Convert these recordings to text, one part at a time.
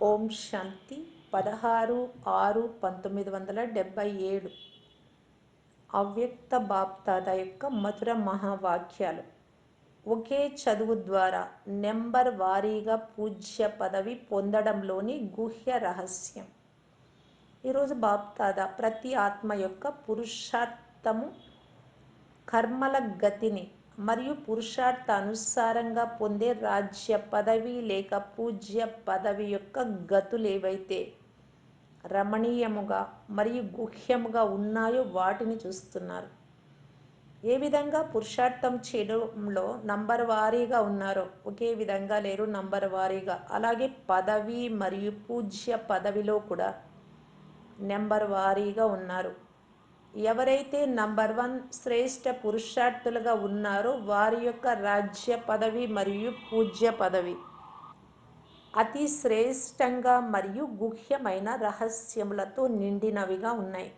ఓం శాంతి పదహారు ఆరు పంతొమ్మిది వందల డెబ్భై ఏడు. అవ్యక్త బాప్దాద యొక్క మధుర మహావాక్యాలు. ఒకే చదువు ద్వారా నెంబర్ వారీగా పూజ్య పదవి పొందడంలోని గుహ్య రహస్యం. ఈరోజు బాప్దాద ప్రతి ఆత్మ యొక్క పురుషార్థము కర్మల గతిని మరియు పురుషార్థ అనుసారంగా పొందే రాజ్య పదవి లేక పూజ్య పదవి యొక్క గతులు ఏవైతే రమణీయముగా మరియు గుహ్యముగా ఉన్నాయో వాటిని చూస్తున్నారు. ఏ విధంగా పురుషార్థం చేయడంలో నంబర్ వారీగా ఉన్నారో ఒకే విధంగా లేరు నంబర్ వారీగా. అలాగే పదవి మరియు పూజ్య పదవిలో కూడా నెంబర్ వారీగా ఉన్నారు. ఎవరైతే నంబర్ వన్ శ్రేష్ఠ పురుషార్థులుగా ఉన్నారో వారి యొక్క రాజ్య పదవి మరియు పూజ్య పదవి. అతి శ్రేష్టంగా మరియు గుహ్యమైన రహస్యములతో నిండినవిగా ఉన్నాయి.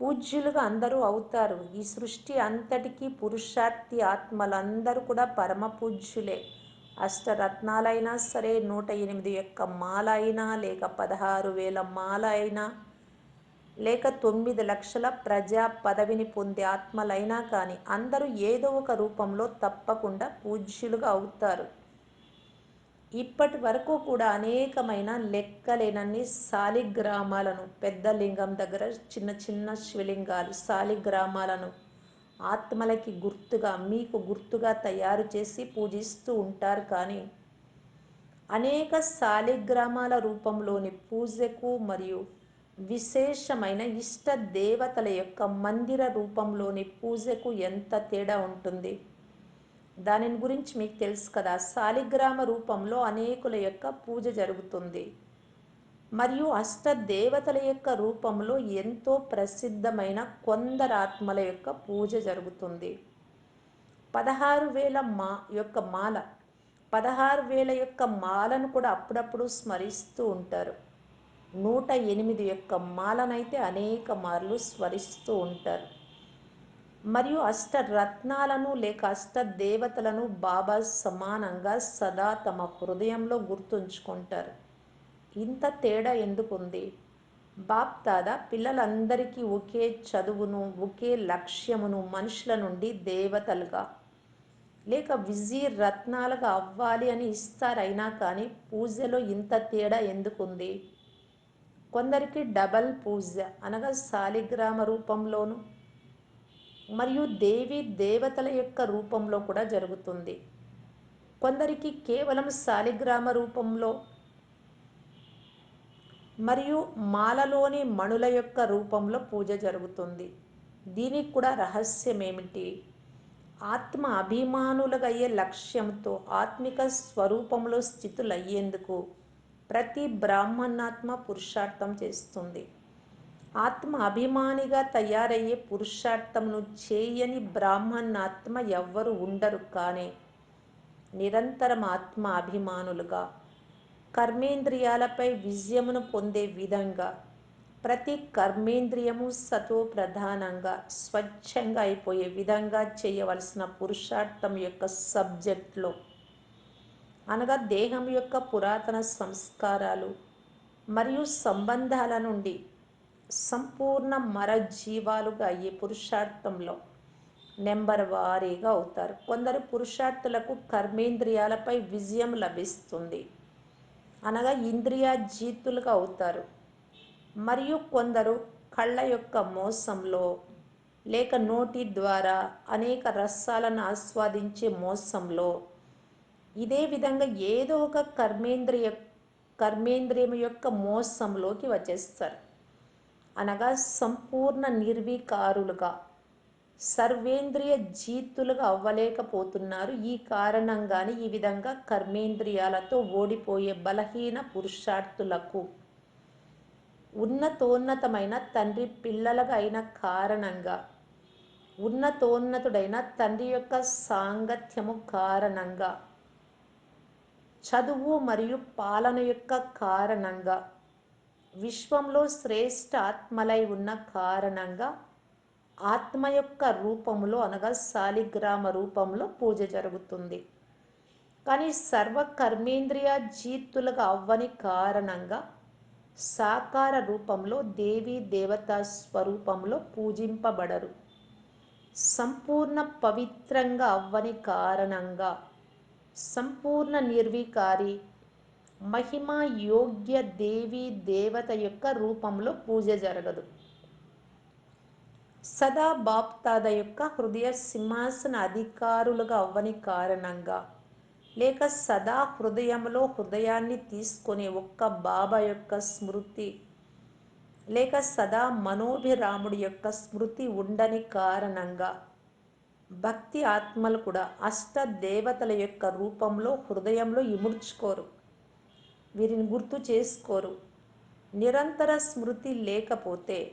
పూజ్యులుగా అందరూ అవుతారు. ఈ సృష్టి అంతటికీ పురుషార్థి ఆత్మలందరూ కూడా పరమ పూజ్యులే. అష్టరత్నాలైనా సరే నూట ఎనిమిది యొక్క మాల అయినా లేక పదహారు వేల మాల అయినా లేక తొమ్మిది లక్షల ప్రజా పదవిని పొందే ఆత్మలైనా కానీ అందరూ ఏదో ఒక రూపంలో తప్పకుండా పూజ్యులుగా అవుతారు. ఇప్పటి వరకు కూడా అనేకమైన లెక్కలేనన్ని శాలిగ్రామాలను పెద్ద లింగం దగ్గర చిన్న చిన్న శివలింగాలు శాలిగ్రామాలను ఆత్మలకి గుర్తుగా మీకు గుర్తుగా తయారు చేసి పూజిస్తూ ఉంటారు కానీ అనేక శాలిగ్రామాల రూపంలోని పూజకు మరియు విశేషమైన ఇష్ట దేవతల యొక్క మందిర రూపంలోని పూజకు ఎంత తేడా ఉంటుంది? దానిని గురించి మీకు తెలుసు కదా. శాలిగ్రామ రూపంలో అనేకుల యొక్క పూజ జరుగుతుంది. మరియు అష్ట దేవతల యొక్క రూపంలో ఎంతో ప్రసిద్ధమైన కొందరు ఆత్మల యొక్క పూజ జరుగుతుంది. పదహారు వేల మా యొక్క మాల. పదహారు వేల యొక్క మాలను కూడా అప్పుడప్పుడు స్మరిస్తూ ఉంటారు. నూట ఎనిమిది యొక్క మాలనైతే అనేక మార్లు స్మరిస్తూ ఉంటారు. మరియు అష్ట రత్నాలను లేక అష్ట దేవతలను బాబా సమానంగా సదా తమ హృదయంలో గుర్తుంచుకుంటారు. ఇంత తేడా ఎందుకుంది? బాప్ దాదా పిల్లలందరికీ ఒకే చదువును ఒకే లక్ష్యమును మనుషుల నుండి దేవతలుగా లేక విజీ రత్నాలుగా అవ్వాలి అని ఇస్తారైనా కానీ పూజలో ఇంత తేడా ఎందుకుంది? కొందరికి డబల్ పూజ అనగా శాలిగ్రామ రూపంలోను మరియు దేవి దేవతల యొక్క రూపంలో కూడా జరుగుతుంది. కొందరికి కేవలం శాలిగ్రామ రూపంలో మరియు మాలలోని మణుల యొక్క రూపంలో పూజ జరుగుతుంది. దీనికి కూడా రహస్యం ఏమిటి ఆత్మ అభిమానులుగయ్యే లక్ష్యంతో ఆత్మిక స్వరూపంలో స్థితులయ్యేందుకు ప్రతి బ్రాహ్మణాత్మ పురుషార్థం చేస్తుంది. ఆత్మ అభిమానిగా తయారయ్యే పురుషార్థమును చేయని బ్రాహ్మణాత్మ ఎవ్వరు ఉండరు కానీ. నిరంతరం ఆత్మ అభిమానులుగా కర్మేంద్రియాలపై విజయమును పొందే విధంగా ప్రతి కర్మేంద్రియము సతో ప్రధానంగా స్వచ్ఛంగా అయిపోయే విధంగా చేయవలసిన పురుషార్థం యొక్క సబ్జెక్ట్లో అనగా దేహం యొక్క పురాతన సంస్కారాలు మరియు సంబంధాల నుండి సంపూర్ణ మరజీవాలుగా అయ్యే పురుషార్థంలో నెంబర్ వారీగా అవుతారు. కొందరు పురుషార్థులకు కర్మేంద్రియాలపై విజయం లభిస్తుంది. అనగా ఇంద్రియ జీతులుగా అవుతారు. మరియు కొందరు కళ్ళ యొక్క మోసంలో లేక నోటి ద్వారా అనేక రసాలను ఆస్వాదించే మోసంలో ఇదే విధంగా ఏదో ఒక కర్మేంద్రియ కర్మేంద్రియం యొక్క మోసంలోకి వచ్చేస్తారు. అనగా సంపూర్ణ నిర్వీకారులుగా సర్వేంద్రియ జీతులుగా అవ్వలేకపోతున్నారు. ఈ కారణంగానే ఈ విధంగా కర్మేంద్రియాలతో ఓడిపోయే బలహీన పురుషార్థులకు ఉన్నతోన్నతమైన తండ్రి పిల్లలుగా అయిన కారణంగా ఉన్నతోన్నతుడైన తండ్రి యొక్క సాంగత్యము కారణంగా చదువు మరియు పాలన యొక్క కారణంగా విశ్వంలో శ్రేష్ఠ ఆత్మలై ఉన్న కారణంగా ఆత్మ యొక్క రూపంలో అనగా శాలిగ్రామ రూపంలో పూజ జరుగుతుంది. కానీ సర్వ కర్మేంద్రియ జీతులుగా అవ్వని కారణంగా సాకార రూపంలో దేవీ దేవతా స్వరూపంలో పూజింపబడరు. సంపూర్ణ పవిత్రంగా అవ్వని కారణంగా సంపూర్ణ నిర్వికారి మహిమ యోగ్య దేవి దేవత యొక్క రూపంలో పూజ జరగదు. సదా బాప్తాద యొక్క హృదయ సింహాసన అధికారులుగా అవ్వని కారణంగా లేక సదా హృదయంలో హృదయాన్ని తీసుకొని ఒక్క బాబా యొక్క స్మృతి లేక సదా మనోభిరాముడి యొక్క స్మృతి ఉండని కారణంగా భక్తి ఆత్మలు కూడా అష్ట దేవతల యొక్క రూపంలో హృదయంలో ఇముడ్చుకోరు. వీరిని గుర్తు చేసుకోరు. నిరంతర స్మృతి లేకపోతే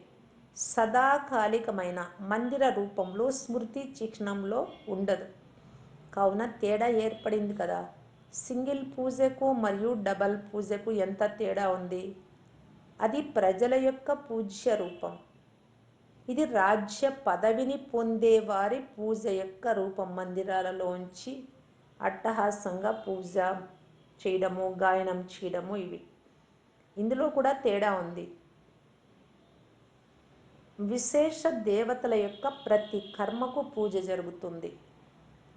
సదాకాలికమైన మందిర రూపంలో స్మృతి చిహ్నంలో ఉండదు. కావున తేడా ఏర్పడింది కదా. సింగిల్ పూజకు మరియు డబల్ పూజకు ఎంత తేడా ఉంది? అది ప్రజల యొక్క పూజ్య రూపం. ఇది రాజ్య పదవిని పొందే వారి పూజ యొక్క రూపం. మందిరాలలోంచి అట్టహాసంగా పూజ చేయడము గాయనం చేయడము ఇవి. ఇందులో కూడా తేడా ఉంది. విశేష దేవతల యొక్క ప్రతి కర్మకు పూజ జరుగుతుంది.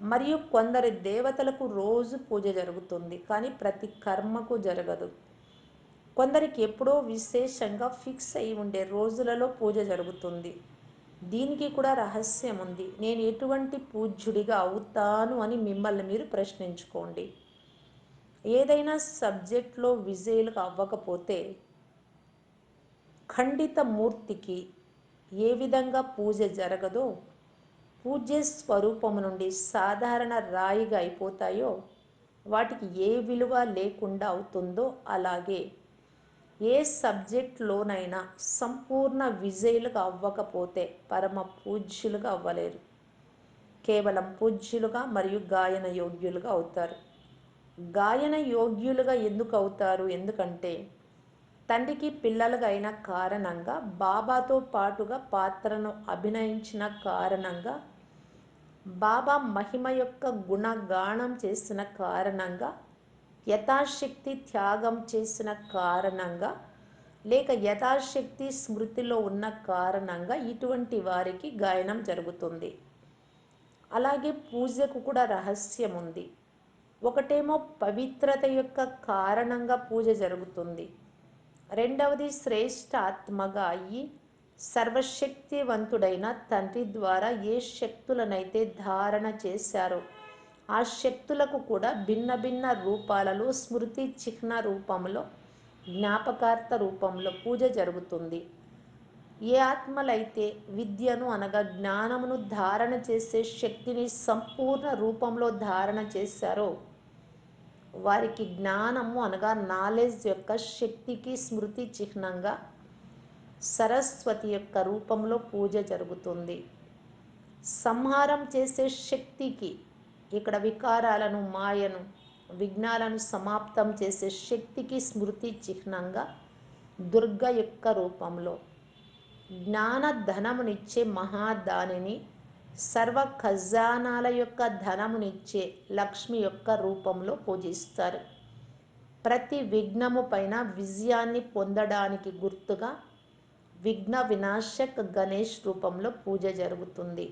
మరియు కొందరి దేవతలకు రోజు పూజ జరుగుతుంది. కానీ ప్రతి కర్మకు జరగదు. కొందరికి ఎప్పుడో విశేషంగా ఫిక్స్ అయి ఉండే రోజులలో పూజ జరుగుతుంది. దీనికి కూడా రహస్యం ఉంది. నేను ఎటువంటి పూజ్యుడిగా అవుతాను అని మిమ్మల్ని మీరు ప్రశ్నించుకోండి. ఏదైనా సబ్జెక్ట్లో విజయులు అవ్వకపోతే ఖండిత మూర్తికి ఏ విధంగా పూజ జరగదో పూజ్య స్వరూపము నుండి సాధారణ రాయిగా అయిపోతాయో వాటికి ఏ విలువ లేకుండా అవుతుందో అలాగే ఏ సబ్జెక్ట్లోనైనా సంపూర్ణ విజయులుగా అవ్వకపోతే పరమ పూజ్యులుగా అవ్వలేరు. కేవలం పూజ్యులుగా మరియు గాయన యోగ్యులుగా అవుతారు. గాయన యోగ్యులుగా ఎందుకు అవుతారు? ఎందుకంటే తండ్రికి పిల్లలుగా అయిన కారణంగా బాబాతో పాటుగా పాత్రను అభినయించిన కారణంగా బాబా మహిమ యొక్క గుణగానం చేసిన కారణంగా యథాశక్తి త్యాగం చేసిన కారణంగా లేక యథాశక్తి స్మృతిలో ఉన్న కారణంగా ఇటువంటి వారికి గాయనం జరుగుతుంది. అలాగే పూజకు కూడా రహస్యం ఉంది. ఒకటేమో పవిత్రత యొక్క కారణంగా పూజ జరుగుతుంది. రెండవది శ్రేష్ఠ ఆత్మగా అయ్యి సర్వశక్తివంతుడైన తండ్రి ద్వారా ఏ శక్తులనైతే ధారణ చేశారో ఆ శక్తులకు కూడా భిన్న భిన్న రూపాలలో స్మృతి చిహ్న రూపంలో జ్ఞాపకార్థ రూపంలో పూజ జరుగుతుంది. ఏ ఆత్మలైతే విద్యను అనగా జ్ఞానమును ధారణ చేసే శక్తిని సంపూర్ణ రూపంలో ధారణ చేశారో వారికి జ్ఞానము అనగా నాలెడ్జ్ యొక్క శక్తికి స్మృతి చిహ్నంగా సరస్వతి యొక్క రూపంలో పూజ జరుగుతుంది. సంహారం చేసే శక్తికి ఇక్కడ వికారాలను మాయను విఘ్నాలను సమాప్తం చేసే శక్తికి స్మృతి చిహ్నంగా దుర్గ యొక్క రూపంలో. జ్ఞాన ధనమునిచ్చే మహాదానిని సర్వ ఖజానాల యొక్క ధనమునిచ్చే లక్ష్మి యొక్క రూపంలో పూజిస్తారు. ప్రతి విఘ్నము పైన విజయాన్ని పొందడానికి గుర్తుగా విఘ్న వినాశక్ గణేష్ రూపంలో పూజ జరుగుతుంది.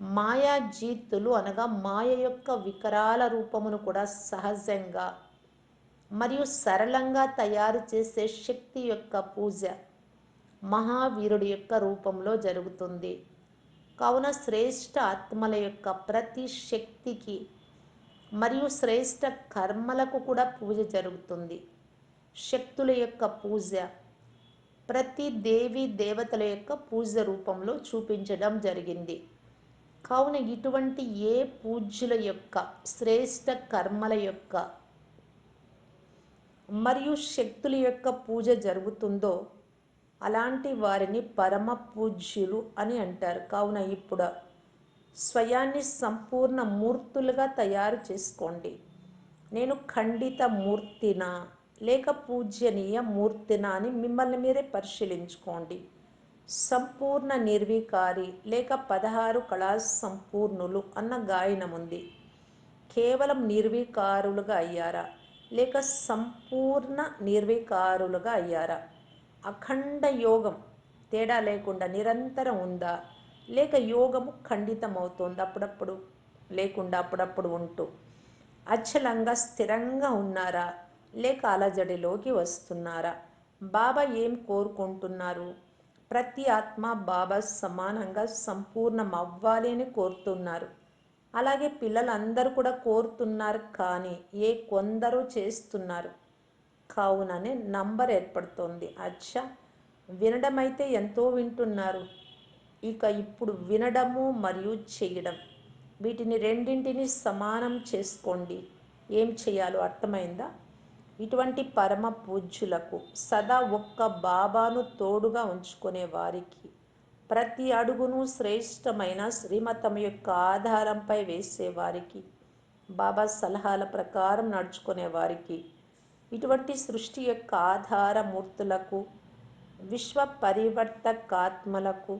మాయాజీతులు అనగా మాయ యొక్క వికరాల రూపమును కూడా సహజంగా మరియు సరళంగా తయారు చేసే శక్తి యొక్క పూజ మహావీరుడి యొక్క రూపంలో జరుగుతుంది. కావున శ్రేష్ఠ ఆత్మల యొక్క ప్రతి శక్తికి మరియు శ్రేష్ఠ కర్మలకు కూడా పూజ జరుగుతుంది. శక్తుల యొక్క పూజ ప్రతి దేవి దేవతల యొక్క పూజ రూపంలో చూపించడం జరిగింది. కావున ఇటువంటి ఏ పూజ్యుల యొక్క శ్రేష్ఠ కర్మల యొక్క మరియు శక్తుల యొక్క పూజ జరుగుతుందో అలాంటి వారిని పరమ పూజ్యులు అని అంటారు. కావున ఇప్పుడు స్వయాన్ని సంపూర్ణ మూర్తులుగా తయారు చేసుకోండి. నేను ఖండిత మూర్తినా లేక పూజ్యనీయ మూర్తినా అని మిమ్మల్ని మీరే పరిశీలించుకోండి. సంపూర్ణ నిర్వికారి లేక పదహారు కళా సంపూర్ణులు అన్న గాయనం ఉంది కేవలం నిర్వికారులుగా అయ్యారా? లేక సంపూర్ణ నిర్వికారులుగా అయ్యారా? అఖండ యోగం తేడా లేకుండా నిరంతరం ఉందా? లేక యోగము ఖండితమవుతోంది అప్పుడప్పుడు? లేకుండా అప్పుడప్పుడు ఉంటూ. అచలంగా స్థిరంగా ఉన్నారా? లేక అలజడిలోకి వస్తున్నారా? బాబా ఏం కోరుకుంటున్నారు? ప్రతి ఆత్మ బాబా సమానంగా సంపూర్ణం అవ్వాలి అని కోరుతున్నారు. అలాగే పిల్లలందరూ కూడా కోరుతున్నారు కానీ ఏ కొందరు చేస్తున్నారు? కావుననే నంబర్ ఏర్పడుతోంది. అచ్చా! వినడమైతే ఎంతో వింటున్నారు. ఇక ఇప్పుడు వినడము మరియు చేయడం. వీటిని రెండింటిని సమానం చేసుకోండి. ఏం చేయాలో అర్థమైందా? ఇటువంటి పరమ పూజ్యులకు సదా ఒక్క బాబాను తోడుగా ఉంచుకునే వారికి ప్రతి అడుగును శ్రేష్టమైన శ్రీమతం యొక్క ఆధారంపై వేసేవారికి బాబా సలహాల ప్రకారం నడుచుకునే వారికి ఇటువంటి సృష్టి యొక్క ఆధారమూర్తులకు విశ్వ పరివర్తకాత్మలకు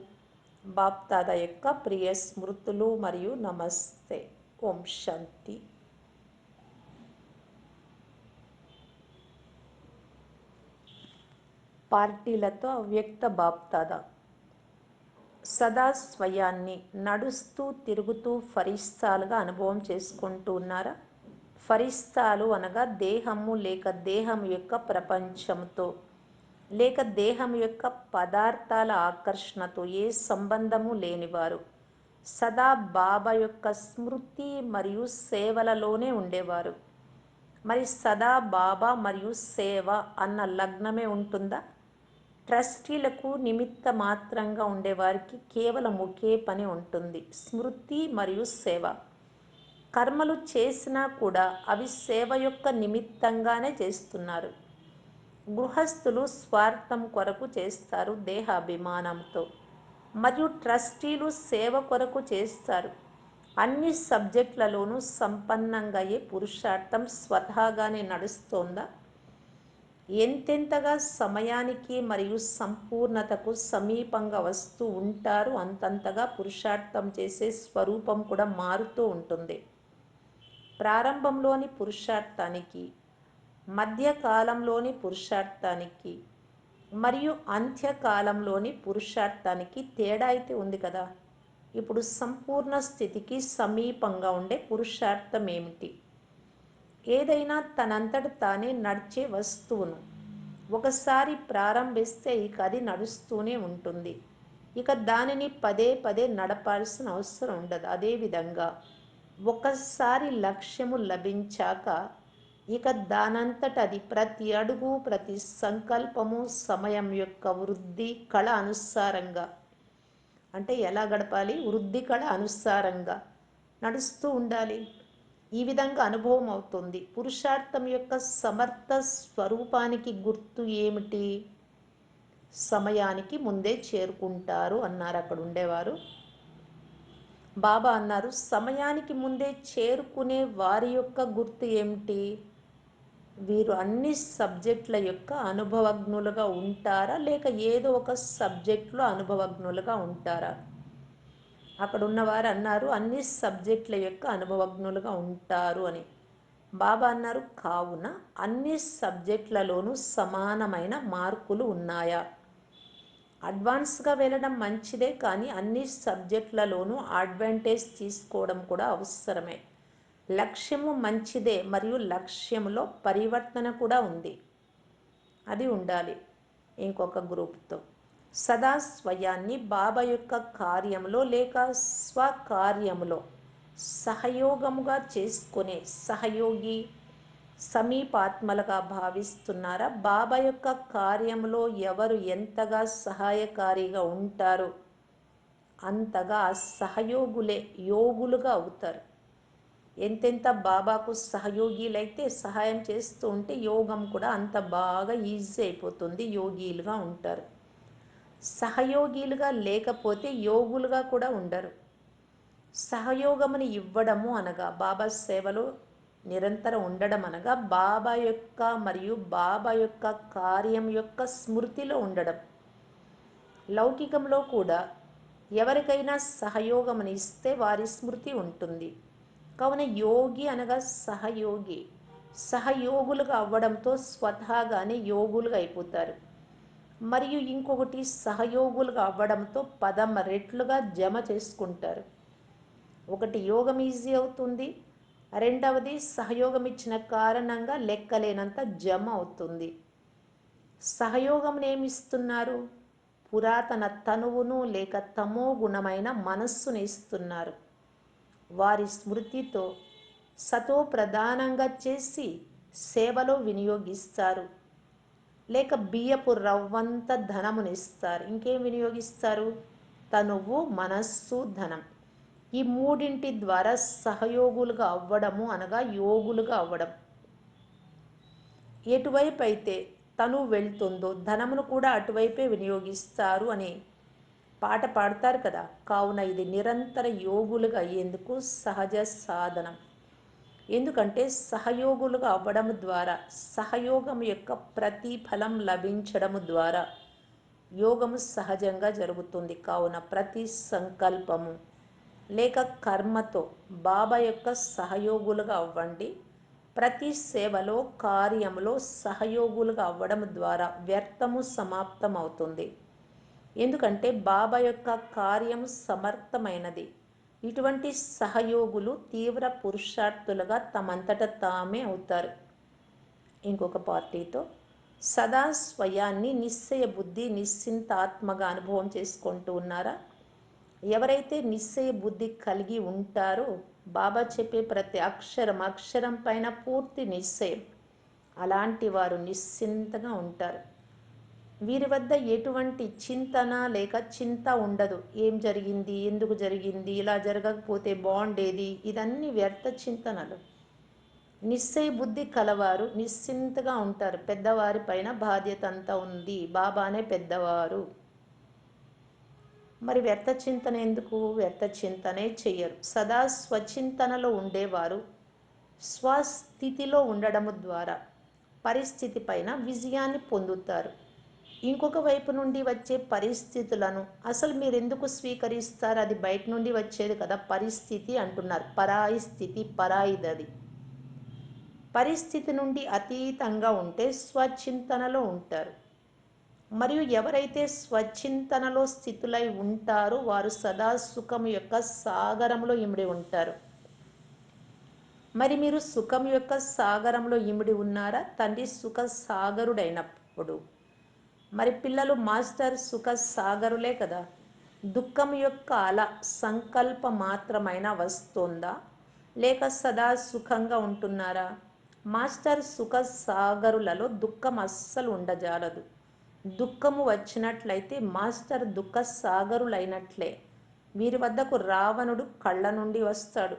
బాప్తాద యొక్క ప్రియ స్మృతులు మరియు నమస్తే. ఓం శాంతి. పార్టీలతో వ్యక్త బాప్తాద సదా స్వయాన్ని నడుస్తూ తిరుగుతూ ఫరిస్తాలుగా అనుభవం చేసుకుంటూ ఉన్నారా? ఫరిస్తాలు అనగా దేహము లేక దేహం యొక్క ప్రపంచంతో లేక దేహం యొక్క పదార్థాల ఆకర్షణతో ఏ సంబంధము లేనివారు. సదా బాబా యొక్క స్మృతి మరియు సేవలలోనే ఉండేవారు. మరి సదా బాబా మరియు సేవ అన్న లగ్నమే ఉంటుందా? ట్రస్టీలకు నిమిత్త మాత్రంగా ఉండేవారికి కేవలం ఒకే పని ఉంటుంది స్మృతి మరియు సేవ. కర్మలు చేసినా కూడా అవి సేవ యొక్క నిమిత్తంగానే చేస్తున్నారు. గృహస్థులు స్వార్థం కొరకు చేస్తారు దేహ అభిమానంతో మరియు ట్రస్టీలు సేవ కొరకు చేస్తారు. అన్ని సబ్జెక్టులలోనూ సంపన్నంగా అయ్యే పురుషార్థం స్వతహాగానే నడుస్తోందా? ఎంతెంతగా సమయానికి మరియు సంపూర్ణతకు సమీపంగా వస్తూ ఉంటారు అంతంతగా పురుషార్థం చేసే స్వరూపం కూడా మారుతూ ఉంటుంది. ప్రారంభంలోని పురుషార్థానికి మధ్యకాలంలోని పురుషార్థానికి మరియు అంత్యకాలంలోని పురుషార్థానికి తేడా అయితే ఉంది కదా. ఇప్పుడు సంపూర్ణ స్థితికి సమీపంగా ఉండే పురుషార్థం ఏమిటి? ఏదైనా తనంతట తానే నడిచే వస్తువును. ఒకసారి ప్రారంభిస్తే ఇక అది నడుస్తూనే ఉంటుంది. ఇక దానిని పదే పదే నడపాల్సిన అవసరం ఉండదు. అదేవిధంగా ఒకసారి లక్ష్యము లభించాక ఇక దానంతట అది ప్రతి అడుగు ప్రతి సంకల్పము సమయం యొక్క వృద్ధి కళ అనుసారంగా. అంటే ఎలా గడపాలి? వృద్ధి కళ అనుసారంగా. నడుస్తూ ఉండాలి. ఈ విధంగా అనుభవం అవుతుంది. పురుషార్థం యొక్క సమర్థ స్వరూపానికి గుర్తు ఏమిటి? సమయానికి ముందే చేరుకుంటారు అన్నారు అక్కడ ఉండేవారు. బాబా అన్నారు సమయానికి ముందే చేరుకునే వారి యొక్క గుర్తు ఏమిటి? వీరు అన్ని సబ్జెక్టుల యొక్క అనుభవజ్ఞులుగా ఉంటారా? లేక ఏదో ఒక సబ్జెక్టులో అనుభవజ్ఞులుగా ఉంటారా? అక్కడ ఉన్నవారు అన్నారు అన్ని సబ్జెక్టుల యొక్క అనుభవజ్ఞులుగా ఉంటారు అని. బాబా అన్నారు కావున అన్ని సబ్జెక్టులలోనూ సమానమైన మార్కులు ఉన్నాయా? అడ్వాన్స్గా వెళ్ళడం మంచిదే కానీ అన్ని సబ్జెక్టులలోనూ అడ్వాంటేజ్ తీసుకోవడం కూడా అవసరమే. లక్ష్యము మంచిదే మరియు లక్ష్యంలో పరివర్తన కూడా ఉంది. అది ఉండాలి. ఇంకొక గ్రూప్తో. సదా స్వయాన్ని బాబా యొక్క కార్యంలో లేక స్వకార్యములో సహయోగముగా చేసుకునే సహయోగి సమీపాత్మలుగా భావిస్తున్నారా? బాబా యొక్క కార్యంలో ఎవరు ఎంతగా సహాయకారిగా ఉంటారు? అంతగా సహయోగులే యోగులుగా అవుతారు. ఎంతెంత బాబాకు సహయోగిలైతే సహాయం చేస్తూ ఉంటే యోగం కూడా అంత బాగా ఈజీ అయిపోతుంది యోగిలుగా ఉంటారు. సహయోగిలుగా లేకపోతే యోగులుగా కూడా ఉండరు. సహయోగముని ఇవ్వడము అనగా బాబా సేవలో నిరంతరం ఉండడం అనగా బాబా యొక్క మరియు బాబా యొక్క కార్యం యొక్క స్మృతిలో ఉండడం. లౌకికంలో కూడా ఎవరికైనా సహయోగముని ఇస్తే వారి స్మృతి ఉంటుంది. కావున యోగి అనగా సహయోగి. సహయోగులుగా అవ్వడంతో స్వతహాగానే యోగులుగా అయిపోతారు. మరియు ఇంకొకటి సహయోగులుగా అవ్వడంతో పదం రెట్లుగా జమ చేసుకుంటారు. ఒకటి యోగం ఈజీ అవుతుంది రెండవది సహయోగం ఇచ్చిన కారణంగా లెక్కలేనంత జమ అవుతుంది. సహయోగం ఏమిస్తున్నారు పురాతన తనువును లేక తమో గుణమైన మనస్సును ఇస్తున్నారు. వారి స్మృతితో సతో ప్రధానంగా చేసి సేవలో వినియోగిస్తారు. లేక బియ్యపు రవ్వంత ధనమునిస్తారు. ఇంకేం వినియోగిస్తారు? తనువు మనస్సు ధనం. ఈ మూడింటి ద్వారా సహయోగులుగా అవ్వడము అనగా యోగులుగా అవ్వడం. ఎటువైపు అయితే తను వెళ్తుందో ధనమును కూడా అటువైపే వినియోగిస్తారు అని పాట పాడతారు కదా. కావున ఇది నిరంతర యోగులుగా అయ్యేందుకు సహజ సాధనం. ఎందుకంటే సహయోగులుగా అవ్వడం ద్వారా సహయోగం యొక్క ప్రతిఫలం లభించడము ద్వారా యోగము సహజంగా జరుగుతుంది. కావున ప్రతి సంకల్పము లేక కర్మతో బాబా యొక్క సహయోగులుగా అవ్వండి. ప్రతి సేవలో కార్యంలో సహయోగులుగా అవ్వడం ద్వారా వ్యర్థము సమాప్తం అవుతుంది ఎందుకంటే బాబా యొక్క కార్యము సమర్థమైనది. ఇటువంటి సహయోగులు తీవ్ర పురుషార్థులుగా తమంతట తామే అవుతారు. ఇంకొక పార్టీతో సదా స్వయాన్ని నిశ్చయ బుద్ధి నిశ్చింతాత్మగా అనుభవం చేసుకుంటూ ఉన్నారా? ఎవరైతే నిశ్చయ బుద్ధి కలిగి ఉంటారో బాబా చెప్పే ప్రతి అక్షరం అక్షరం పైన పూర్తి నిశ్చయం. అలాంటి వారు నిశ్చింతగా ఉంటారు. వీరి వద్ద ఎటువంటి చింతన లేక చింత ఉండదు. ఏం జరిగింది? ఎందుకు జరిగింది? ఇలా జరగకపోతే బాగుండేది? ఇదన్నీ వ్యర్థ చింతనలు. నిశ్చయ బుద్ధి కలవారు నిశ్చింతగా ఉంటారు. పెద్దవారి పైన బాధ్యత అంతా ఉంది. బాబానే పెద్దవారు. మరి వ్యర్థ చింతన ఎందుకు? వ్యర్థ చింతనే చెయ్యరు. సదా స్వచింతనలో ఉండేవారు. స్వస్థితిలో ఉండడము ద్వారా పరిస్థితి పైన విజయాన్ని పొందుతారు. ఇంకొక వైపు నుండి వచ్చే పరిస్థితులను అసలు మీరు ఎందుకు స్వీకరిస్తారు? అది బయట నుండి వచ్చేది కదా పరిస్థితి అంటున్నారు. పరాయి స్థితి పరాయిదది. పరిస్థితి నుండి అతీతంగా ఉంటే స్వచింతనలో ఉంటారు. మరియు ఎవరైతే స్వచ్ఛింతనలో స్థితులై ఉంటారో వారు సదా సుఖం యొక్క సాగరంలో ఇమిడి ఉంటారు. మరి మీరు సుఖం యొక్క సాగరంలో ఇమిడి ఉన్నారా? తండ్రి సుఖ సాగరుడైనప్పుడు మరి పిల్లలు మాస్టర్ సుఖ సాగరులే కదా. దుఃఖం యొక్క అల సంకల్ప మాత్రమైన వస్తుందా? లేక సదా సుఖంగా ఉంటున్నారా? మాస్టర్ సుఖ సాగరులలో దుఃఖం అస్సలు ఉండజాలదు. దుఃఖము వచ్చినట్లయితే మాస్టర్ దుఃఖ సాగరులైనట్లే వీరి వద్దకు రావణుడు కళ్ళ నుండి వస్తాడు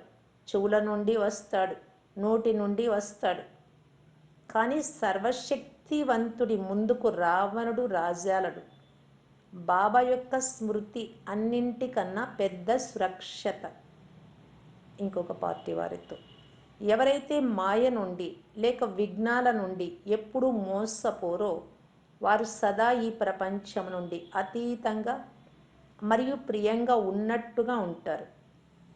చెవుల నుండి వస్తాడు నోటి నుండి వస్తాడు. కానీ శక్తివంతుడి ముందుకు రావణుడు రాజాలడు. బాబా యొక్క స్మృతి అన్నింటికన్నా పెద్ద సురక్షత. ఇంకొక పార్టీ వారితో. ఎవరైతే మాయ నుండి లేక విఘ్నాల నుండి ఎప్పుడు మోసపోరో వారు సదా ఈ ప్రపంచం నుండి అతీతంగా మరియు ప్రియంగా ఉన్నట్టుగా ఉంటారు.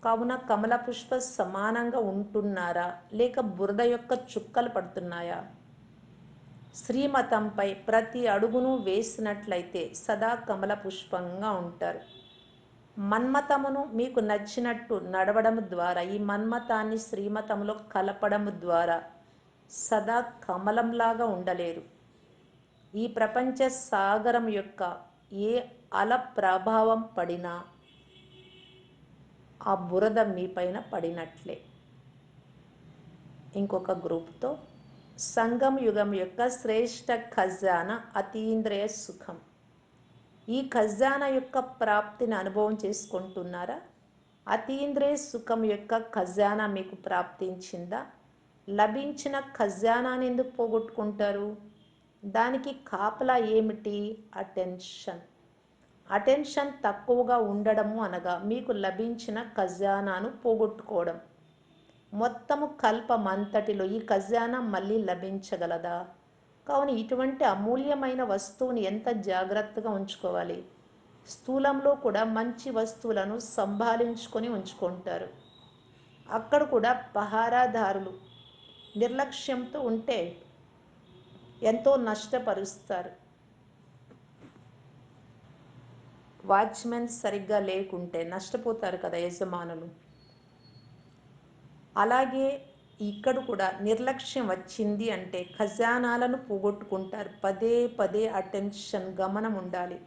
కావున కమల పుష్ప సమానంగా ఉంటున్నారా లేక బురద యొక్క చుక్కలు పడుతున్నాయా? శ్రీమతంపై ప్రతి అడుగును వేసినట్లయితే సదా కమల పుష్పంగా ఉంటారు. మన్మతమును మీకు నచ్చినట్టు నడవడం ద్వారా ఈ మన్మతాన్ని శ్రీమతంలో కలపడం ద్వారా సదా కమలంలాగా ఉండలేరు. ఈ ప్రపంచ సాగరం యొక్క ఏ అల ప్రభావం పడినా ఆ బురద మీపైన పడినట్లే. ఇంకొక గ్రూప్తో సంగం యుగం యొక్క శ్రేష్ట ఖజానా అతీంద్రియ సుఖం. ఈ ఖజానా యొక్క ప్రాప్తిని అనుభవం చేసుకుంటున్నారా? అతీంద్రియ సుఖం యొక్క ఖజానా మీకు ప్రాప్తించిందా? లభించిన ఖజానాని ఎందుకు పోగొట్టుకుంటారు? దానికి కాపలా ఏమిటి? అటెన్షన్. అటెన్షన్ తక్కువగా ఉండడము అనగా మీకు లభించిన ఖజానాను పోగొట్టుకోవడం. మొత్తము కల్పమంతటిలో ఈ ఖజానా మళ్ళీ లభించగలదా? కావున ఇటువంటి అమూల్యమైన వస్తువుని ఎంత జాగ్రత్తగా ఉంచుకోవాలి? స్థూలంలో కూడా మంచి వస్తువులను సంభాలించుకొని ఉంచుకుంటారు. అక్కడ కూడా పహారాదారులు నిర్లక్ష్యంతో ఉంటే ఎంతో నష్టపరుస్తారు. వాచ్మెన్ సరిగ్గా లేకుంటే నష్టపోతారు కదా యజమానులు. అలాగే ఇక్కడ కూడా నిర్లక్ష్యం వచ్చింది అంటే ఖజానాలను పోగొట్టుకుంటారు. పదే పదే అటెన్షన్ గమనం ఉండాలి.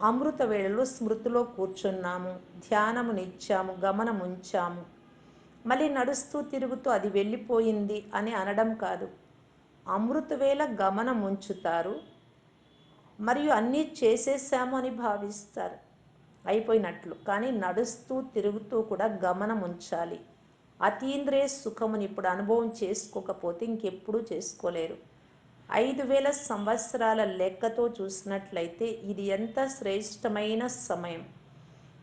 అమృత వేళలో స్మృతిలో కూర్చున్నాము ధ్యానమునిచ్చాము గమనం ఉంచాము. మళ్ళీ నడుస్తూ తిరుగుతూ అది వెళ్ళిపోయింది అని అనడం కాదు. అమృతవేళ గమనం ఉంచుతారు. మరియు అన్నీ చేసేసాము అని భావిస్తారు. అయిపోయినట్లు. కానీ నడుస్తూ తిరుగుతూ కూడా గమనం ఉంచాలి. అతీంద్రియ సుఖముని ఇప్పుడు అనుభవం చేసుకోకపోతే ఇంకెప్పుడూ చేసుకోలేరు. ఐదు వేల సంవత్సరాల లెక్కతో చూసినట్లయితే ఇది ఎంత శ్రేష్టమైన సమయం.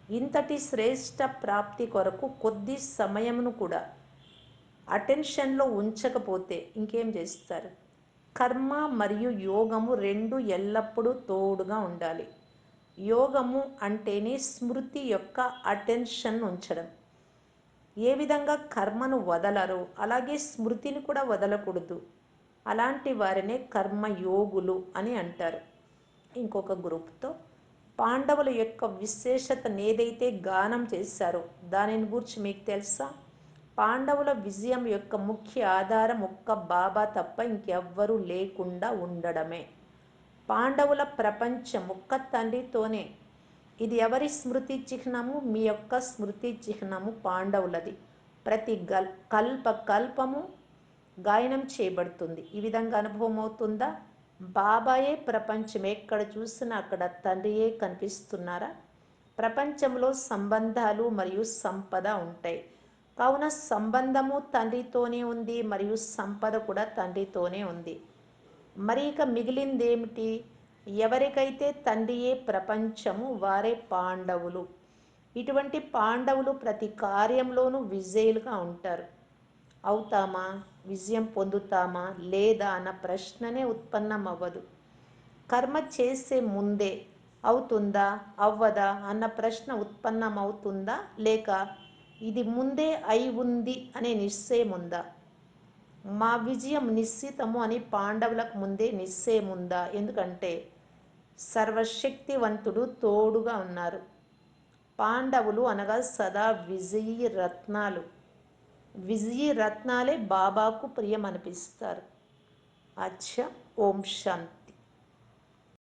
ఇంతటి శ్రేష్ట ప్రాప్తి కొరకు కొద్ది సమయమును కూడా అటెన్షన్లో ఉంచకపోతే ఇంకేం చేస్తారు? కర్మ మరియు యోగము రెండు ఎల్లప్పుడూ తోడుగా ఉండాలి. యోగము అంటేనే స్మృతి యొక్క అటెన్షన్ ఉంచడం. ఏ విధంగా కర్మను వదలరు అలాగే స్మృతిని కూడా వదలకూడదు. అలాంటి వారినే కర్మయోగులు అని అంటారు. ఇంకొక గ్రూప్తో పాండవుల యొక్క విశేషతను ఏదైతే గానం చేశారో. దానిని గురించి మీకు తెలుసా? పాండవుల విజయం యొక్క ముఖ్య ఆధారం ఒక్క బాబా తప్ప ఇంకెవ్వరూ లేకుండా ఉండడమే. పాండవుల ప్రపంచం ఒక్క తండ్రితోనే ఇది ఎవరి స్మృతి చిహ్నము? మీ యొక్క స్మృతి చిహ్నము పాండవులది. ప్రతి గల్ కల్ప కల్పము గాయనం చేయబడుతుంది. ఈ విధంగా అనుభవం అవుతుందా? బాబాయే ప్రపంచం ఎక్కడ చూసినా అక్కడ తండ్రియే కనిపిస్తున్నారా? ప్రపంచంలో సంబంధాలు మరియు సంపద ఉంటాయి. కావున సంబంధము తండ్రితోనే ఉంది మరియు సంపద కూడా తండ్రితోనే ఉంది. మరి ఇక మిగిలిందేమిటి? ఎవరికైతే తండ్రియే ప్రపంచము వారే పాండవులు. ఇటువంటి పాండవులు ప్రతి కార్యంలోనూ విజయులుగా ఉంటారు. అవుతామా? విజయం పొందుతామా? లేదా అన్న ప్రశ్ననే ఉత్పన్నం అవ్వదు కర్మ చేసే ముందే అవుతుందా? అవ్వదా? అన్న ప్రశ్న ఉత్పన్నం అవుతుందా లేక ఇది ముందే అయి ఉంది అనే నిశ్చయం ఉందా మా విజయం నిశ్చితము అని పాండవులకు ముందే నిశ్చయం ఉందా ఎందుకంటే సర్వశక్తివంతుడు తోడుగా ఉన్నారు. పాండవులు అనగా సదా విజయీ రత్నాలు విజయీ రత్నాలే బాబాకు ప్రియం అనిపిస్తారు అచ్చ ఓం శాంతి.